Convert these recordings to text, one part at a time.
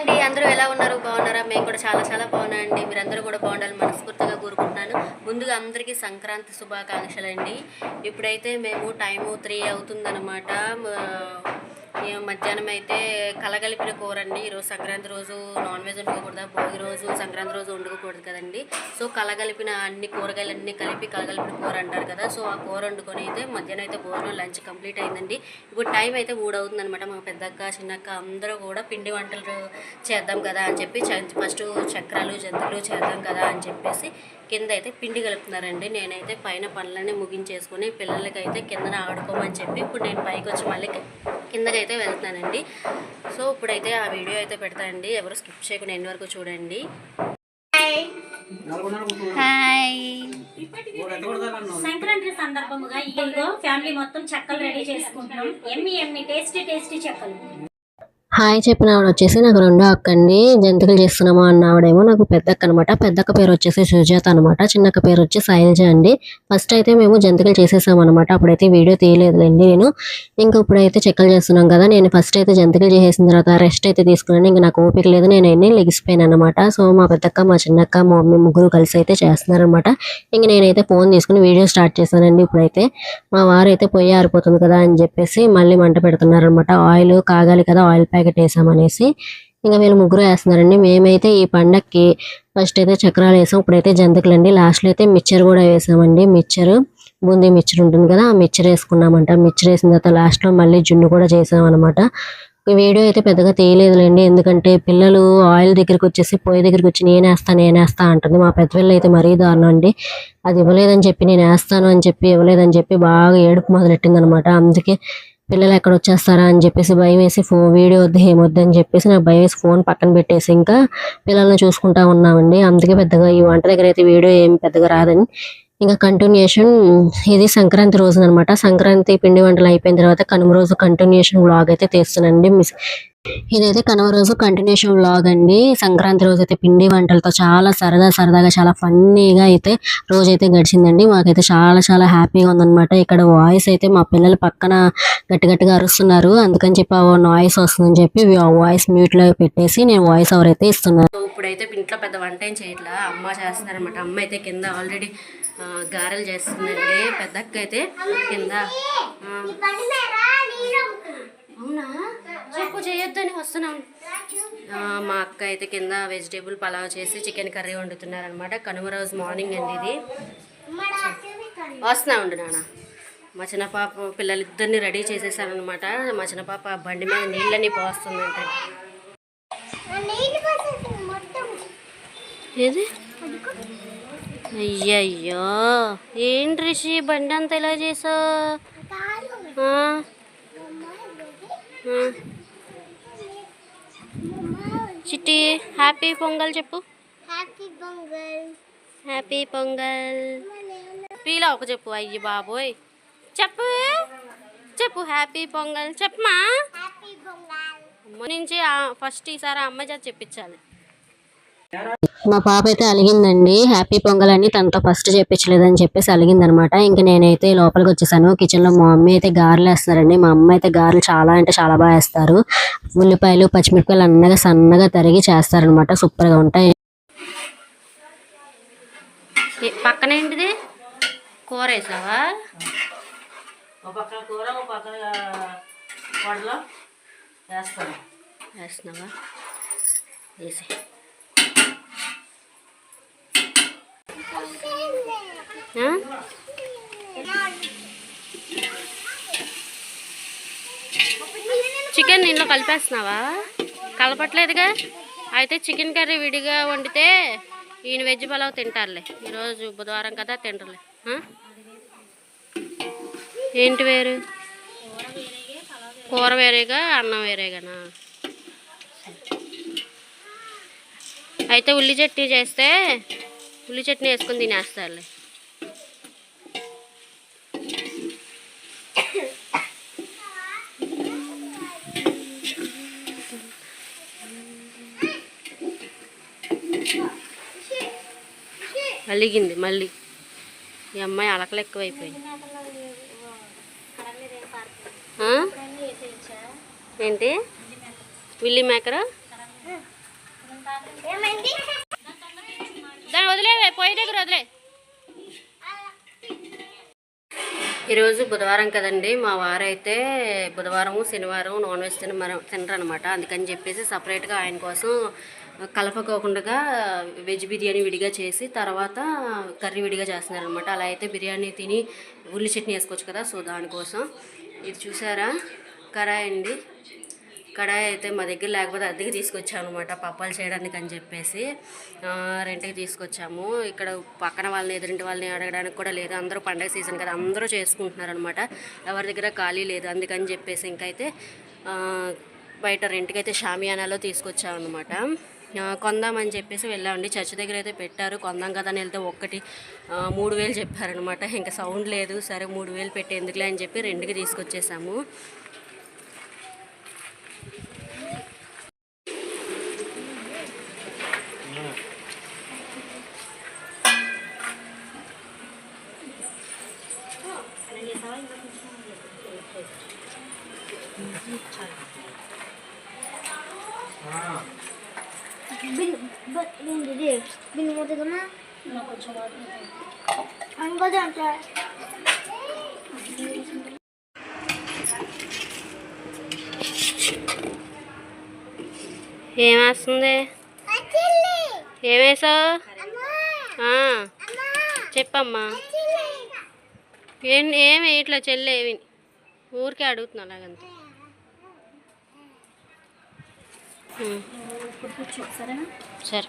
అండి అందరూ ఎలా ఉన్నారు? బాగున్నారా? మేము కూడా చాలా చాలా బాగున్నాయండి మీరందరూ కూడా బాగుండాలని మనస్ఫూర్తిగా కోరుకుంటున్నాను. ముందుగా అందరికీ సంక్రాంతి శుభాకాంక్షలు అండి ఇప్పుడైతే మేము టైము త్రీ అవుతుందన్నమాట. మేము మధ్యాహ్నం అయితే కలగలిపిన కూర అండి ఈరోజు సంక్రాంతి రోజు నాన్ వెజ్ వండుకోకూడదు భోగి రోజు సంక్రాంతి రోజు వండుకోకూడదు కదండి. సో కలగలిపిన అన్ని కూరగాయలు అన్నీ కలిపి కలగలిపిన కూర అంటారు కదా సో ఆ కూర వండుకొని అయితే మధ్యాహ్నం అయితే భోజనం లంచ్ కంప్లీట్ అయిందండి. ఇప్పుడు టైం అయితే మూడు అనమాట మా పెద్దక్క చిన్నక్క అందరూ కూడా పిండి వంటలు చేద్దాం కదా అని చెప్పి ఫస్ట్ చక్రాలు జంతువులు చేద్దాం కదా అని చెప్పేసి కింద అయితే పిండి కలుపుతున్నారండి. నేనైతే పైన పనులన్నీ ముగించేసుకొని పిల్లలకైతే కిందన ఆడుకోమని చెప్పి ఇప్పుడు నేను పైకి వచ్చి మళ్ళీ కిందకైతే వెళ్తున్నానండి. సో ఇప్పుడైతే ఆ వీడియో అయితే పెడతానండి ఎవరు స్కిప్ చేయకుండా ఎన్ని వరకు చూడండి. హాయ్ సంక్రాంతి సందర్భముగా ఇదిగో ఫ్యామిలీ మొత్తం చెక్కలు రెడీ చేసుకుంటున్నాం. ఎమ్మి ఎమ్మి టేస్టీ టేస్టీ చెక్కలు. హాయ్ చెప్పిన ఆవిడ వచ్చేసి నాకు రెండో అక్కండి జంతికలు చేస్తున్నాము అన్న ఆవిడేమో నాకు పెద్దక్క అనమాట పెద్దక్క పేరు వచ్చేసి సుజాత అనమాట చిన్నక్క పేరు వచ్చి శైలజ అండి. ఫస్ట్ అయితే మేము జంతికలు చేసేసామన్నమాట అనమాట అప్పుడైతే వీడియో తీయలేదులేండి నేను. ఇంకా ఇప్పుడైతే చెక్కలు చేస్తున్నాం కదా నేను ఫస్ట్ అయితే జంతికలు చేసేసిన తర్వాత రెస్ట్ అయితే తీసుకున్నాను. ఇంకా నాకు ఓపిక లేదు నేను అన్నీ లెగిసిపోయాను అనమాట సో మా పెద్దక్క మా చిన్నక్క మా మమ్మీ ముగ్గురు కలిసి అయితే చేస్తున్నారనమాట ఇంక నేనైతే ఫోన్ తీసుకుని వీడియో స్టార్ట్ చేశానండి ఇప్పుడైతే. మా వారు అయితే పొయ్యి ఆరిపోతుంది కదా అని చెప్పేసి మళ్ళీ మంట పెడుతున్నారనమాట ఆయిల్ కాగాలి కదా ఆయిల్ ప్యాక్ ప్యాకెట్ వేసామనేసి ఇంకా వీళ్ళు ముగ్గురు వేస్తున్నారండి. మేమైతే ఈ పండక్కి ఫస్ట్ అయితే చక్రాలు వేసాం. ఇప్పుడైతే జంతికలు అండి లాస్ట్లో అయితే మిక్చర్ కూడా వేసామండి. మిక్చర్ బూందీ మిక్చర్ ఉంటుంది కదా ఆ మిక్చర్ వేసుకున్నామంట. మిక్చర్ వేసిన తర్వాత లాస్ట్లో మళ్ళీ జున్ను కూడా చేసామన్నమాట. వీడియో అయితే పెద్దగా తీయలేదులేండి. ఎందుకంటే పిల్లలు ఆయిల్ దగ్గరికి వచ్చేసి పొయ్యి దగ్గరికి వచ్చి నేను వేస్తా నేను వేస్తా అంటుంది. మా పెద్దపిల్ల అయితే మరీ దారుణం అండి. అది ఇవ్వలేదని చెప్పి నేను వేస్తాను అని చెప్పి ఇవ్వలేదని చెప్పి బాగా ఏడుపు మొదలెట్టింది అనమాట అందుకే పిల్లలు ఎక్కడ వచ్చేస్తారా అని చెప్పేసి భయం వేసి ఫోన్ వీడియో వద్దు ఏమొద్దు అని చెప్పేసి నాకు భయం వేసి ఫోన్ పక్కన పెట్టేసి ఇంకా పిల్లల్ని చూసుకుంటా ఉన్నామండి. అందుకే పెద్దగా ఈ వంట దగ్గర అయితే వీడియో ఏం పెద్దగా రాదని. ఇంకా కంటిన్యూషన్ ఇది సంక్రాంతి రోజునమాట సంక్రాంతి పిండి వంటలు అయిపోయిన తర్వాత కనుమ రోజు కంటిన్యూషన్ బ్లాగ్ అయితే తీస్తున్నానండి. మిస్ ఇదైతే కనుమ రోజు కంటిన్యూషన్ వ్లాగ్ అండి. సంక్రాంతి రోజు అయితే పిండి వంటలతో చాలా సరదా సరదాగా చాలా ఫన్నీగా అయితే రోజు అయితే గడిచిందండి. మాకైతే చాలా చాలా హ్యాపీగా ఉందన్నమాట. ఇక్కడ వాయిస్ అయితే మా పిల్లలు పక్కన గట్టి గట్టిగా అరుస్తున్నారు. అందుకని చెప్పి ఆ నాయిస్ వస్తుందని చెప్పి ఆ వాయిస్ మ్యూట్లో పెట్టేసి నేను వాయిస్ ఓవర్ అయితే ఇస్తున్నాను. ఇప్పుడైతే ఇంట్లో పెద్ద వంట ఏం చేయట్లా? అమ్మ చేస్తున్నారనమాట అమ్మ అయితే కింద ఆల్రెడీ గారెలు చేస్తుందండి. పెద్దక్క అయితే కింద అవునా? చెప్పు చేయొద్దని వస్తున్నాం. మా అక్క అయితే కింద వెజిటేబుల్ పలావ్ చేసి చికెన్ కర్రీ వండుతున్నారనమాట కనుమ రోజు మార్నింగ్ అండి ఇది. వస్తున్నా ఉండు నాన్న. మా చిన్న పాప పిల్లలిద్దరిని రెడీ చేసేసారనమాట మా చిన్న పాప బండి మీద నీళ్ళని పోస్తుందంట. ఏది? అయ్యయ్యో. ఏంటి రిషి? బండి అంత ఇలా చేసా చిట్టి హ్యాపీ పొంగల్ చెప్పు హ్యాపీ పొంగల్ హ్యాపీ పొంగల్ పీలా ఒక చెప్పు అయ్యి బాబోయ్ చెప్పు చెప్పు హ్యాపీ పొంగల్ చెప్పమా హ్యాపీ పొంగల్ అమ్మ నుంచి ఫస్ట్ ఈసారి అమ్మ చేత చెప్పించాలి మా పాప అయితే అలిగిందండి. హ్యాపీ పొంగల్ అని తనతో ఫస్ట్ చెప్పించలేదని చెప్పేసి అలిగిందనమాట. ఇంక నేనైతే లోపలికి వచ్చేసాను కిచెన్లో మా మమ్మీ అయితే గారెలు వేస్తున్నారండి. మా అమ్మ అయితే గారెలు చాలా అంటే చాలా బాగా వేస్తారు. ఉల్లిపాయలు పచ్చిమిరపకాయలు అన్నగా సన్నగా తరిగి చేస్తారనమాట. సూపర్గా ఉంటాయి పక్కన ఏంటిది? కూర వేసావా? కూర వేసి చికెన్ ఇంట్లో కలిపేస్తున్నావా? కలపట్లేదుగా? అయితే చికెన్ కర్రీ విడిగా వండితే ఈయన వెజ్ పలావ్ తింటారులే. ఈరోజు బుధవారం కదా తింటలే ఏంటి వేరు కూర వేరేగా అన్నం వేరేగానా? అయితే ఉల్లి చట్నీ చేస్తే ఉల్లి చట్నీ వేసుకొని తినేస్తారులే. అలిగింది మళ్ళీ. ఈ అమ్మాయి అలకలు ఎక్కువైపోయింది? ఏంటి? విల్లి మేకరా? పొయ్యి దగ్గర వదిలే. ఈరోజు బుధవారం కదండి. మా వారైతే బుధవారం శనివారం నాన్ వెజ్ తిన తినరు అనమాట అందుకని చెప్పేసి సపరేట్గా ఆయన కోసం కలపకోకుండా వెజ్ బిర్యానీ విడిగా చేసి తర్వాత కర్రీ విడిగా చేస్తున్నారు అనమాట అలా అయితే బిర్యానీ తిని ఉల్లి చట్నీ వేసుకోవచ్చు కదా. సో దానికోసం. ఇది చూసారా? కరాయండి అండి. కడాయి అయితే మా దగ్గర లేకపోతే అద్దెకి తీసుకొచ్చాము అనమాట పప్పాలు చేయడానికి అని చెప్పేసి. రెంట్కి తీసుకొచ్చాము. ఇక్కడ పక్కన వాళ్ళని ఎదురింటి వాళ్ళని అడగడానికి కూడా లేదు. అందరూ పండగ సీజన్ కదా అందరూ చేసుకుంటున్నారు అనమాట ఎవరి దగ్గర ఖాళీ లేదు అందుకని చెప్పేసి ఇంకైతే బయట రెంట్కి అయితే షామియానాలో తీసుకొచ్చాము అనమాట కొందామని చెప్పేసి వెళ్ళామండి. చర్చ్ దగ్గర అయితే పెట్టారు. కొందాం కదా అని వెళ్తే ఒక్కటి మూడు వేలు చెప్పారనమాట ఇంకా సౌండ్ లేదు. సరే మూడు వేలు పెట్టి ఎందుకులే అని చెప్పి రెండుకి తీసుకొచ్చేసాము. బిన్ బిన్ ఇది బిన్ ఏమేస్తుంది ఏమేసావు చెప్పమ్మా. ఏం ఏమి ఇట్లా చెల్లె ఏమి ఊరికే అడుగుతున్నా అలాగంతే. సరే.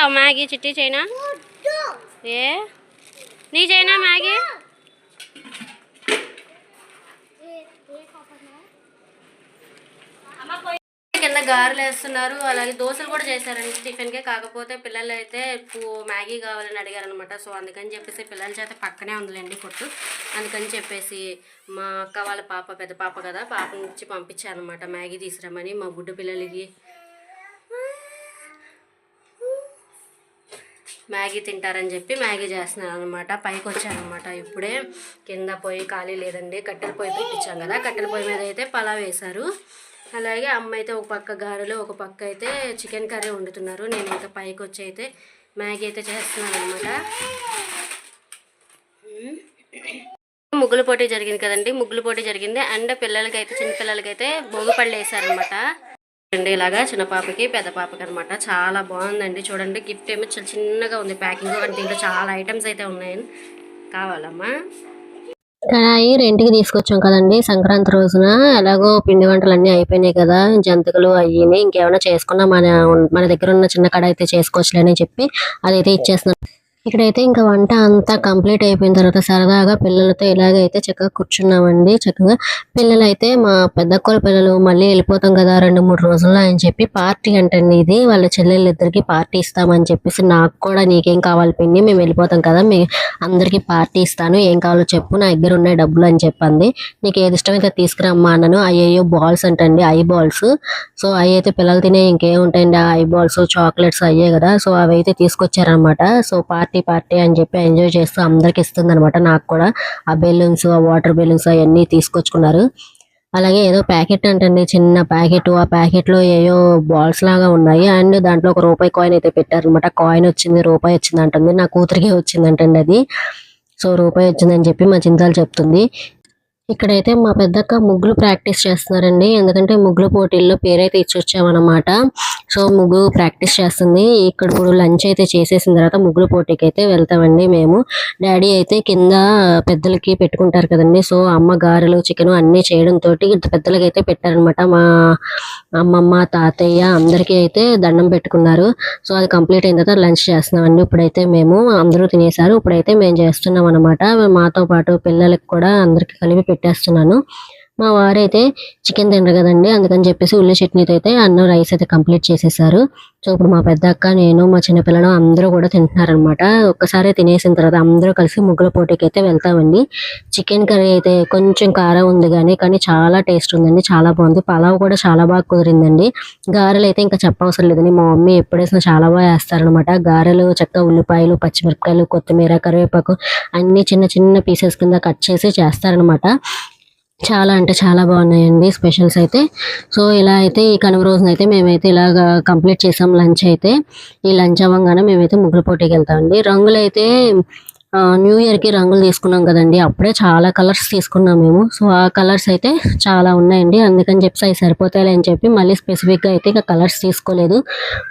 తింటావు మ్యాగీ చిట్టి చైనా? ఏ? నీ చైనా మ్యాగీ? కింద గారెలు వేస్తున్నారు. అలాగే దోశలు కూడా చేశారండి. టిఫిన్కే కాకపోతే పిల్లలు అయితే మ్యాగీ కావాలని అడిగారు అనమాట సో అందుకని చెప్పేసి పిల్లల చేత పక్కనే ఉందిలేండి కొట్టు. అందుకని చెప్పేసి మా అక్క వాళ్ళ పాప పెద్ద పాప కదా పాప నుంచి పంపించారనమాట మ్యాగీ తీసుకురామని మా గుడ్డ పిల్లలకి మ్యాగీ తింటారని చెప్పి మ్యాగీ చేస్తున్నాను అనమాట పైకి వచ్చానమాట ఇప్పుడే కింద పొయ్యి ఖాళీ లేదండి. కట్టెల పొయ్యి పెట్టించాం కదా. కట్టెల పొయ్యి మీద అయితే పలావ్ వేశారు. అలాగే అమ్మ అయితే ఒక పక్క గారెలు ఒక పక్క అయితే చికెన్ కర్రీ వండుతున్నారు. నేను ఇంకా పైకి వచ్చి అయితే మ్యాగీ అయితే చేస్తున్నాను అనమాట ముగ్గుల పోటీ జరిగింది కదండి. ముగ్గుల పోటీ జరిగింది. అండ్ పిల్లలకైతే చిన్నపిల్లలకైతే భోగి పళ్ళు వేసారనమాట అండి ఇలాగా చిన్న పాపకి పెద్ద పాపకి అనమాట చాలా బాగుందండి. చూడండి గిఫ్ట్ ఏమో చాలా చిన్నగా ఉంది. ప్యాకింగ్ అంటే దీంట్లో చాలా ఐటమ్స్ అయితే ఉన్నాయి. కావాలమ్మా? కడాయి రెంట్కి తీసుకొచ్చాం కదండి. సంక్రాంతి రోజున ఎలాగో పిండి వంటలు అన్నీ అయిపోయినాయి కదా. జంతికలు అయ్యి ఇంకేమైనా చేసుకున్నా మన మన దగ్గర ఉన్న చిన్న కడాయి అయితే చేసుకోవచ్చులే అని చెప్పి అదైతే ఇచ్చేస్తున్నాం. ఇక్కడైతే ఇంకా వంట అంతా కంప్లీట్ అయిపోయిన తర్వాత సరదాగా పిల్లలతో ఇలాగైతే చక్కగా కూర్చున్నామండి. చక్కగా పిల్లలు అయితే మా పెద్దక్కల పిల్లలు మళ్ళీ వెళ్ళిపోతాం కదా రెండు మూడు రోజుల్లో అని చెప్పి పార్టీ అంటండి ఇది. వాళ్ళ చెల్లెళ్ళిద్దరికి పార్టీ ఇస్తామని చెప్పేసి నాకు కూడా నీకేం కావాలి పిన్ని మేము వెళ్ళిపోతాం కదా మీ అందరికీ పార్టీ ఇస్తాను. ఏం కావాలో చెప్పు నా దగ్గర ఉన్నాయి డబ్బులు అని చెప్పింది. నీకు ఏది ఇష్టమైతే తీసుకురమ్మా అన్నాను. అయ్యో బాల్స్ అంటండి ఐ బాల్స్. సో అవి అయితే పిల్లలు తినే ఇంకేముంటాయండి ఐ బాల్స్ చాక్లెట్స్ అయ్యే కదా. సో అవి అయితే తీసుకొచ్చారనమాట సో పార్టీ పార్టీ అని చెప్పి ఎంజాయ్ చేస్తూ అందరికి ఇస్తుంది అనమాట నాకు కూడా ఆ బెలూన్స్ ఆ వాటర్ బెలూన్స్ అవన్నీ తీసుకొచ్చుకున్నారు. అలాగే ఏదో ప్యాకెట్ అంటండి చిన్న ప్యాకెట్ ఆ ప్యాకెట్లో ఏయో బాల్స్ లాగా ఉన్నాయి. అండ్ దాంట్లో ఒక రూపాయి కాయిన్ అయితే పెట్టారనమాట కాయిన్ వచ్చింది రూపాయి వచ్చింది అంటుంది. నా కూతురికే వచ్చింది అంటండి అది. సో రూపాయి వచ్చిందని చెప్పి మా చింతాలు చెప్తుంది. ఇక్కడైతే మా పెద్దక్క ముగ్గులు ప్రాక్టీస్ చేస్తున్నారండి. ఎందుకంటే ముగ్గుల పోటీల్లో పేరైతే ఇచ్చొచ్చామన్నమాట. సో ముగ్గు ప్రాక్టీస్ చేస్తుంది. ఇక్కడ ఇప్పుడు లంచ్ అయితే చేసేసిన తర్వాత ముగ్గుల పోటీకి అయితే వెళ్తామండి మేము. డాడీ అయితే కింద పెద్దలకి పెట్టుకుంటారు కదండి. సో అమ్మ గారెలు చికెన్ అన్ని చేయడం తోటి పెద్దలకి అయితే పెట్టారనమాట మా అమ్మమ్మ తాతయ్య అందరికీ అయితే దండం పెట్టుకున్నారు. సో అది కంప్లీట్ అయిన తర్వాత లంచ్ చేస్తున్నామండి. ఇప్పుడైతే మేము అందరూ తినేసారు ఇప్పుడైతే మేము చేస్తున్నాం అనమాట మాతో పాటు పిల్లలకి కూడా అందరికి కలిపి పెట్టేస్తున్నాను. మా వారైతే చికెన్ తినరు కదండి అందుకని చెప్పేసి ఉల్లి చట్నీతో అయితే అన్నం రైస్ అయితే కంప్లీట్ చేసేసారు. సో ఇప్పుడు మా పెద్ద అక్క నేను మా చిన్నపిల్లలు అందరూ కూడా తింటున్నారు అనమాట ఒక్కసారి తినేసిన తర్వాత అందరూ కలిసి ముగ్గుల పోటీకి అయితే వెళ్తామండి. చికెన్ కర్రీ అయితే కొంచెం కారం ఉంది కానీ కానీ చాలా టేస్ట్ ఉందండి చాలా బాగుంది. పలావ్ కూడా చాలా బాగా కుదిరిందండి. గారెలు అయితే ఇంకా చెప్పవసరం లేదండి. మా మమ్మీ ఎప్పుడేసినా చాలా బాగా వేస్తారనమాట గారెలు చక్కగా ఉల్లిపాయలు పచ్చిమిరపకాయలు కొత్తిమీర కరివేపాకు అన్ని చిన్న చిన్న పీసెస్ కింద కట్ చేసి చేస్తారనమాట చాలా అంటే చాలా బాగున్నాయండి స్పెషల్స్ అయితే. సో ఇలా అయితే ఈ కనుమ రోజున అయితే మేమైతే ఇలాగ కంప్లీట్ చేసాం లంచ్ అయితే. ఈ లంచ్ అవ్వగానే మేమైతే ముగ్గులు పోటీకి వెళ్తామండి. రంగులు అయితే న్యూ ఇయర్కి రంగులు తీసుకున్నాం కదండి. అప్పుడే చాలా కలర్స్ తీసుకున్నాం మేము. సో ఆ కలర్స్ అయితే చాలా ఉన్నాయండి. అందుకని చెప్పి అవి సరిపోతాయి అని చెప్పి మళ్ళీ స్పెసిఫిక్గా అయితే ఇక కలర్స్ తీసుకోలేదు.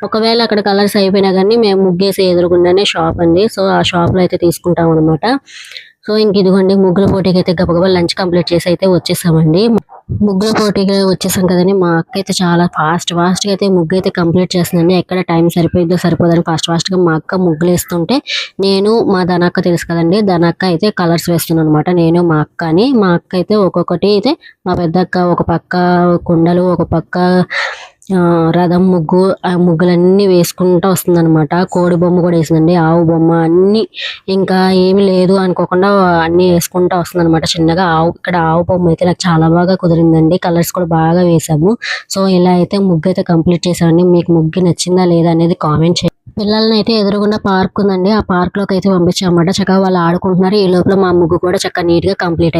ఒకవేళ అక్కడ కలర్స్ అయిపోయినా కానీ మేము ముగ్గేసి ఎదురుగుండానే షాప్ అండి. సో ఆ షాప్లో అయితే తీసుకుంటాం అనమాట సో ఇంక ఇదిగోండి ముగ్గుల పోటీకి అయితే గబగబా లంచ్ కంప్లీట్ చేసి అయితే వచ్చేసామండి. ముగ్గుల పోటీకి వచ్చేసాం కదండి మా అక్క అయితే చాలా ఫాస్ట్ ఫాస్ట్గా అయితే ముగ్గు అయితే కంప్లీట్ చేస్తుందండి. ఎక్కడ టైం సరిపోయిద్దో సరిపోదని ఫాస్ట్ ఫాస్ట్గా మా అక్క ముగ్గులు వేస్తుంటే నేను మా ధనక్క తెలుసు కదండి ధనక్క అయితే కలర్స్ వేస్తున్నాను అనమాట నేను మా అక్క అని మా అక్క అయితే ఒక్కొక్కటి అయితే మా పెద్ద అక్క ఒక పక్క కుండలు ఒక పక్క రథం ముగ్గు ఆ ముగ్గులన్నీ వేసుకుంటూ వస్తుందన్నమాట. కోడి బొమ్మ కూడా వేసిందండి ఆవు బొమ్మ అన్ని. ఇంకా ఏమీ లేదు అనుకోకుండా అన్ని వేసుకుంటూ వస్తుందన్నమాట చిన్నగా. ఆవు ఇక్కడ ఆవు బొమ్మ అయితే నాకు చాలా బాగా కుదిరిందండి. కలర్స్ కూడా బాగా వేసాము సో ఇలా అయితే ముగ్గు అయితే కంప్లీట్ చేసామండి మీకు ముగ్గు నచ్చిందా లేదా అనేది కామెంట్ చేయండి. పిల్లల్ని అయితే ఎదురుగుండా పార్క్ ఉందండి. ఆ పార్క్లోకి అయితే పంపించామన్నమాట. చక్కగా వాళ్ళు ఆడుకుంటున్నారు. ఈ లోపల మా ముగ్గు కూడా చక్కగా నీట్గా కంప్లీట్ అయిపోయింది